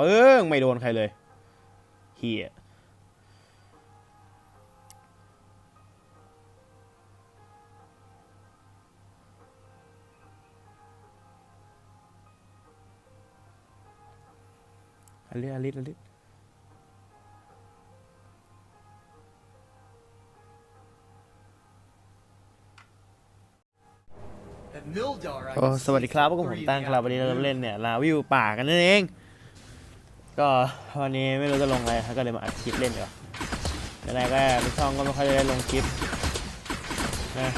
ปึ้งไม่โดนใครเลยเฮียอลิสอลิอลิส At Mildar, I โอ้สวัสดีครับพวกผมตั้งครับวันนี้เราเล่นเนี่ย ลาวิวป่ากันนั่นเอง ก็วันนี้ไม่รู้จะลงอะไรครับก็เลยมาอัดคลิปเล่นดีกว่าอะไรก็ในช่องก็ไม่ค่อยได้ลงคลิปนะ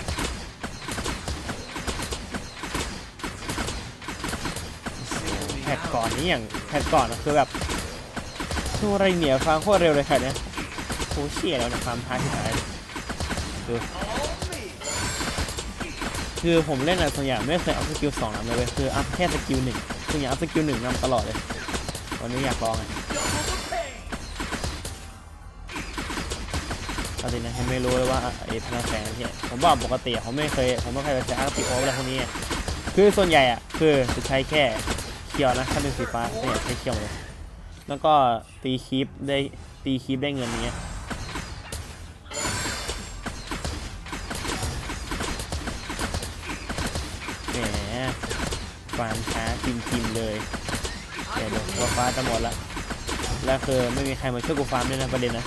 แพทก่อนนี้อย่างแพทก่อนคือแบบตัวอะไรเหนียวฟังโคตรเร็วเลยค่ะเนี่ยโคเชี่ยแล้วนะความท้าที่ไหนดูคือผมเล่นอะส่วนใหญ่ไม่เคยอัพสกิลสองนำเลยเว้ยคืออัพแค่สกิลหนึ่งส่วนใหญ่อัพสกิลหนึ่งนำตลอดเลย วันนี้อยากลองไงปกตอนนี้นะยังไม่รู้เลยว่าไอ้พนักแสงเนี่ยผมบอกปกติผมไม่เคย ผมไม่เคยใช้อัพติโออะไรพวกนี้ คือส่วนใหญ่อะคือจะใช้แค่เคียวนะ ถ้าเป็นสีฟ้าเนี่ยากใช้เคียวเลย แล้วก็ตีคีปได้ตีคีปได้เงินเนี้ยแหมฟาร์มช้าจริงๆเลย เดี๋ยวเดี๋ยวตัวฟ้าจะหมดละแล้วคือไม่มีใครมาช่วยกูฟาร์มด้วยนะประเด็นนะ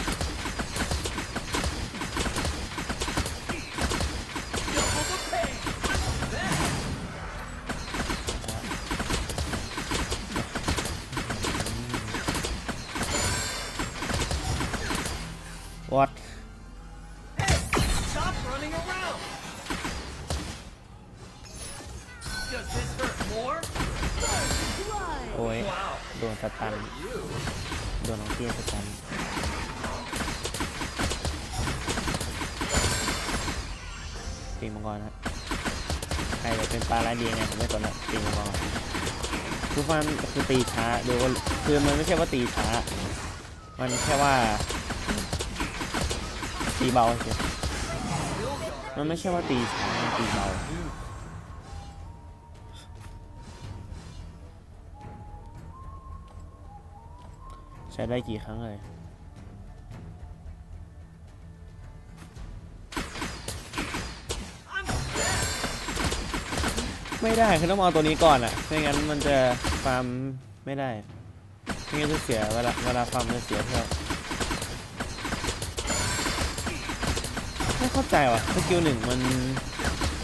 วัด โอ้ย โดนสตัน โดนน้องเตี้ยสตันตีมังกรนะใครจะเป็นปลาลายดีไงผมไม่สนละตีมังกรคือฟันคือตีช้าดูว่าคือมันไม่ใช่ว่าตีช้า มันแค่ว่าตีเบาเฉยมันไม่ใช่ว่าตีช้ามันตีเบา ใช้ได้กี่ครั้งเลยไม่ได้คือต้องเอาตัวนี้ก่อนอะไม่งั้นมันจะฟาร์มไม่ได้ไม่งั้นจะเสียเวลาเวลาฟาร์มจะเสียเที่ยวไม่เข้าใจว่ะสกิลหนึ่งมัน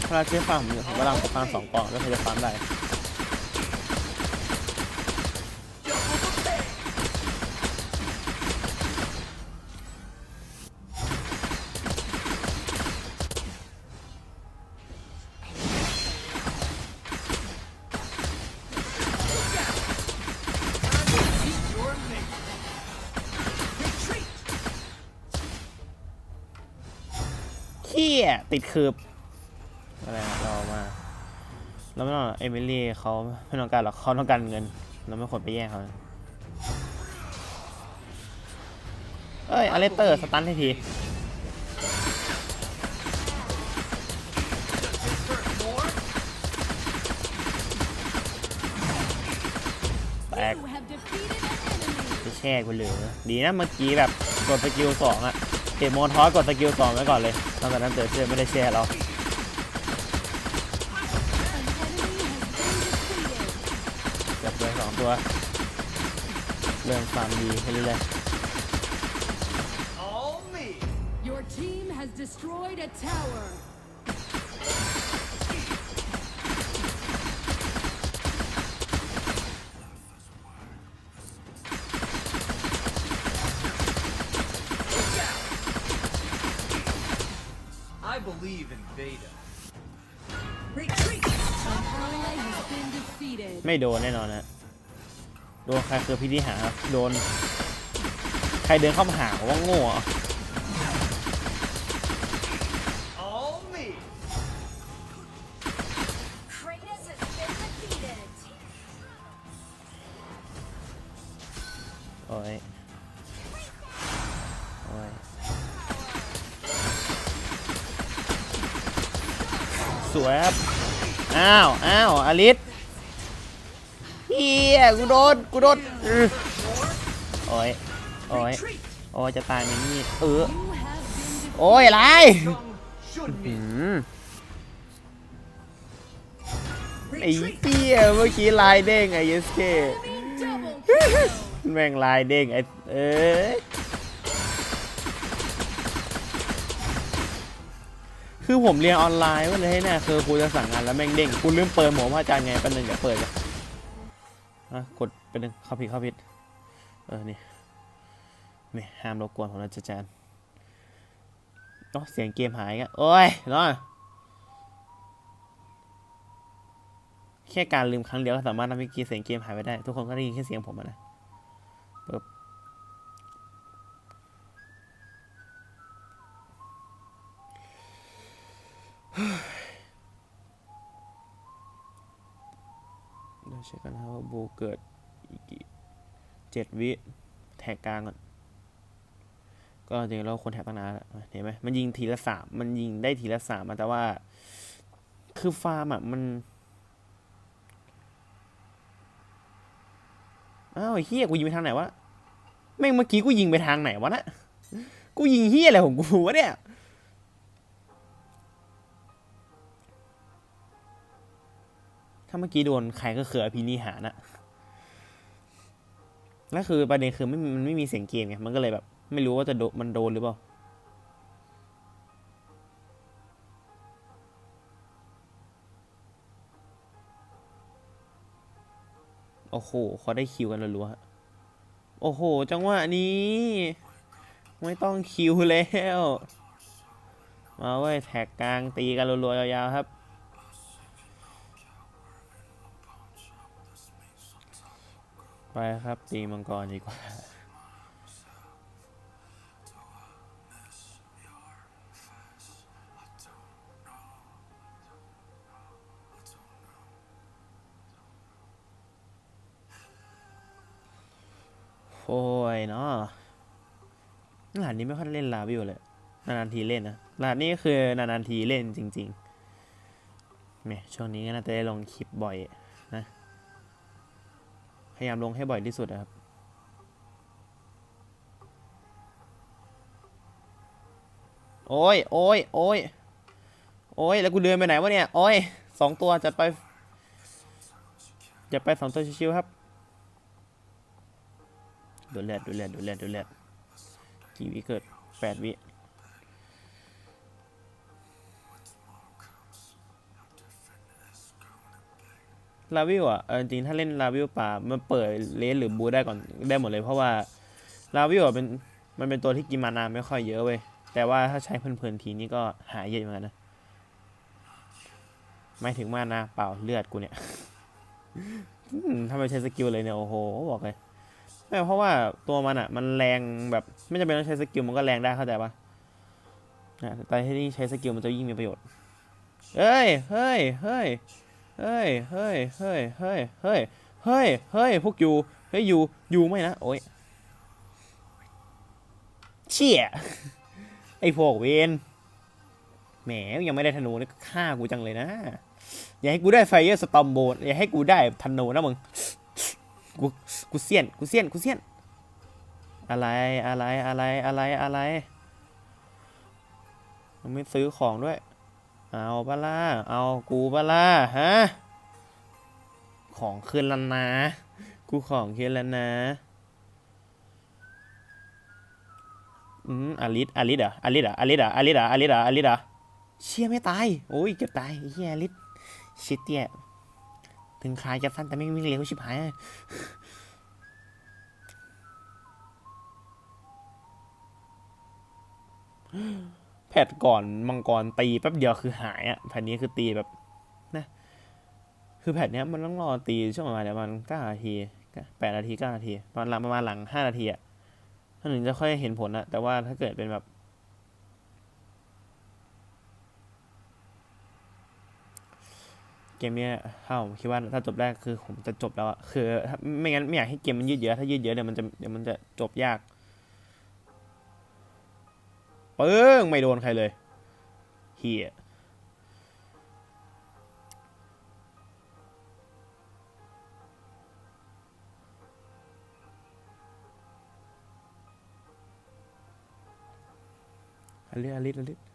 เวลาใช้ฟาร์มผมผมกำลังฟาร์มสองกล่องแล้วใครจะฟาร์มได้ เขี้ยติดคืบอะไรนะเรามาเราไม่ต้องเอมิลี่เขาไม่ต้องการหรอกเขาต้องการเงิน เราไม่ควรไปแย่งเขานะเอ้ยอเลสเตอร์สตันให้ทีแตก You have defeated an enemy. จะแช่กูเหลือดีนะเมื่อกี้แบบกดสกิลสองอะเก็บโมทอสกดสกิลสองไว้ก่อนเลยตั้งแต่นั้นเต๋อเชื่อไม่ได้แช่เรา An enemy has been defeated. จับเลยสองตัว เริ่มฟาร์มดีขึ้เรื่อย Your team has destroyed a tower. Believe in Veda. Retreat. An ally has been defeated. ไม่โดนแน่นอนนะโดนใครคือพิธีหา โดน ใครเดินเข้ามาหาว่าโง่อ วยครับ อ้าว อ้าว อลิสเฮีหี้ยกูโดน กูโดนโอ้ย โอ้ย โอ้ย จะตายไหมนี่ เออ โอ้ย อะไร Some should อื be มไอ้เหี้ยเมื่อกี้ลายเด้งไอ้เยสเคแม่งลายเด้งไอ้เอ้ย คือผมเรียนออนไลน์ว่าเลยเนี่ยคือครูจะสั่งงานแล้วแม่งเด้งกูลืมเปิดหมวกพระอาจารย์ไงเป็นหนึ่งอย่าเปิดเลยอะกดเป็นหนึ่งเข้าผิดเข้าผิดเออนี่ไม่ห้ามรบกวนผมนะอาจารย์เนาะเสียงเกมหายกันโอ้ยเนาะแค่การลืมครั้งเดียวก็สามารถทำให้เสียงเกมหายไปได้ ทุกคนก็ได้ยินแค่เสียงผมอะนะปึ๊บ เดี๋ยวเช็คกันนะว่าบูเกิดอีกกี่เจ็ดวิแท็กกลางก่อน ก็จริงเราคนแท็กตั้งนานเห็นไหมมันยิงทีละสามมันยิงได้ทีละสามแต่ว่า คือฟาร์มอะ มันอ้าวเฮียกูยิงไปทางไหนวะแม่งเมื่อกี้กูยิงไปทางไหนวะนะกูยิงเฮียอะไรของกูวะเนี่ย ถ้าเมื่อกี้โดนใครก็คืออภินิหารนะแล้วคือประเด็นคือไม่มันไม่มีเสียงเกมไง มันก็เลยแบบ ไม่รู้ว่าจะโดนมันโดนหรือเปล่า โอ้โหเขาได้คิวกันรัวๆโอ้โห จังหวะนี้ ไม่ต้องคิวแล้ว มาเว้ยแท็กกลางตีกันรัวๆยาวๆครับ ไปครับ ตีมังกรดีกว่า โอ้ยเนาะหัสนี้ไม่ค่อยเล่นลาวิวเลย นานๆทีเล่นนะหัสนี้ก็คือนานๆทีเล่นจริงๆเนี่ยช่วงนี้ก็น่าจะได้ลงคลิปบ่อยนะ พยายามลงให้บ่อยที่สุดนะครับ โอ้ย โอ้ย โอ้ย โอ้ย แล้วกูเดินไปไหนวะเนี่ย โอ้ย สองตัวจัดไป จัดไปสองตัวชิวๆครับ ดูเลือดดูเลือดดูเลือดดูเลือดกี่วิเกิดแปดวิ ลาวิวอะเออจริงถ้าเล่นลาวิวป่ามันเปิดเลสหรือบูได้ก่อนได้หมดเลยเพราะว่าลาวิวอะเป็นมันเป็นตัวที่กินมานาไม่ค่อยเยอะเว้ยแต่ว่าถ้าใช้เพลินๆทีนี้ก็หายเยอะเหมือนกันนะไม่ถึงมานาเปล่าเลือดกูเนี่ยอืมถ้าไม่ใช้สกิลเลยเนี่ยโอ้โหบอกเลยไม่เพราะว่าตัวมันอะ มันแรงแบบไม่จำเป็นต้องใช้สกิลมันก็แรงได้เข้าใจปะนะแต่ที่นี่ใช้สกิลมันจะยิ่งมีประโยชน์เฮ้ยเฮ้ยเฮ้ย เฮ้ย เฮ้ย เฮ้ย เฮ้ย เฮ้ย เฮ้ย เฮ้ย พวกอยู่ เฮ้ยอยู่ อยู่ไม่นะ โอ้ย เชี่ย ไอพวกเวนแหมยังไม่ได้ธนูนี่ก็ฆ่ากูจังเลยนะ อย่าให้กูได้ไฟเออร์สตอมโบนอย่าให้กูได้ธนูนะมึง กู กูเซียน กูเซียน กูเซียน อะไร อะไร อะไร อะไร อะไร มันไม่ซื้อของด้วย เอาปะล่ะเอากูปะล่ะฮะ ของขึ้นแล้วนะ กูของขึ้นแล้วนะ อืมอลิสอลิสเหรออลิสเหรออลิสเหรออลิสเหรออลิสเหรออลิสเหรอเชี่ยไม่ตาย โอ้ยเกือบตายเฮียอลิสชิดเตี้ยถึงคลายจะสั้นแต่ไม่วิ่งเร็วชิบหายเลย แพทก่อนมังกรตีแป๊บเดียวคือหายอะแผ่นนี้คือตีแบบนะคือแผ่นเนี้ยมันต้องรอตีช่วงประมาณเดี๋ยวมันเก้านาทีแปดนาทีเก้านาทีประมาณหลังประมาณหลังห้านาทีอะถ้าถึงจะค่อยเห็นผลอะแต่ว่าถ้าเกิดเป็นแบบ เกมเนี้ยถ้าผมคิดว่าถ้าจบได้คือผมจะจบแล้วอะคือ ไม่งั้นไม่อยากให้เกมมันยืดเยอะถ้ายืดเยอะเดี๋ยวมันจะเดี๋ยวมันจะจบยาก เปิ้งไม่โดนใครเลยเฮียอลิอลิอลิ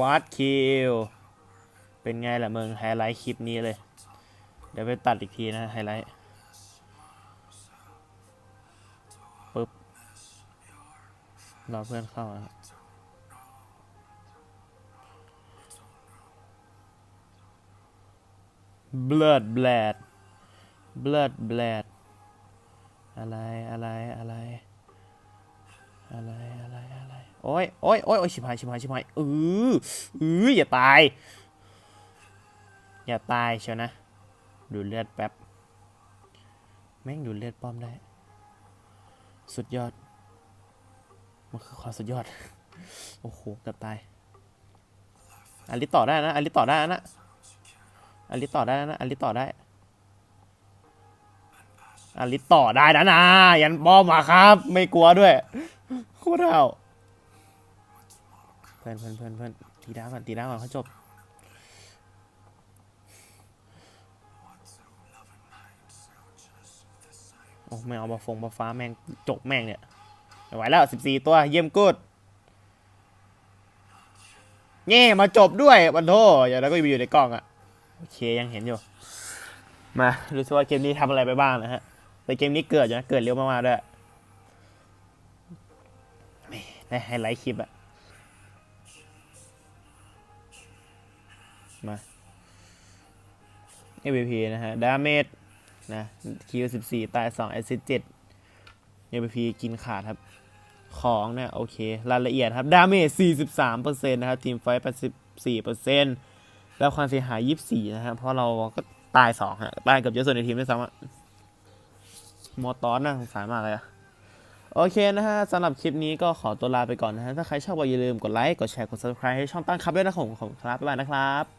ควาดคิว เป็นไงล่ะมึงไฮไลท์คลิปนี้เลย เดี๋ยวไปตัดอีกทีนะไฮไลท์ปึ๊บ รอเพื่อนเข้านะครับเบลดแบลดเบลดแบลดอะไร อะไร อะไร อะไร อะไร โอ้ยโอ้ยโอ้ยโอ้ยชิบหายชิบหายชิบหายเออเอออย่าตาย อย่าตายเชียวนะ ดูเลือดแป๊บ แม่งดูเลือดป้อมได้ สุดยอด มันคือความสุดยอด โอ้โหเกือบตายอันลิต่อได้นะอันลิต่อได้นะอันลิต่อได้นะอันลิต่อได้อันลิต่อได้นะนะยันป้อมมาครับ ไม่กลัวด้วยโคตรเอา เพื่อนเพื่อนเพื่อนเพื่อนตีดาวก่อนตีดาวก่อนเขาจบโอ้ไม่เอาบาฟงบาฟ้าแม่งจกแม่งเนี่ยไม่ไหวแล้วสิบสี่ตัวเยี่ยมกูดเง่มาจบด้วยบันโทอย่าแล้วก็ไปอยู่ในกล่องอะโอเคยังเห็นอยู่ มาดูซิว่าเกมนี้ทำอะไรไปบ้างนะฮะแต่เกมนี้เกิดอยู่นะเกิดเร็วมากๆด้วยได้ไฮไลท์คลิปอะ MVP นะฮะ ดาเมจนะคิวสิบสี่ตายสองแอซิดเจ็ดเอพีกินขาดครับ ของเนี่ยโอเค รายละเอียดครับ ดาเมจสี่สิบสามเปอร์เซ็นต์นะครับ ทีมไฟแปดสิบสี่เปอร์เซ็นต์แล้วความเสียหายยี่สิบสี่นะครับ เพราะเราก็ตายสองฮะ ตายเกับเยอะสุดในทีมด้วยซ้ำอะมอตอนน่าสงสารมากเลยอะโอเคนะฮะสำหรับคลิปนี้ก็ขอตัวลาไปก่อนนะฮะ ถ้าใครชอบก็อย่าลืมกดไลค์ กดแชร์ กด subscribe ให้ช่องตั้งครับด้วยนะครับผมขอบคุณครับบ๊ายบายนะครับ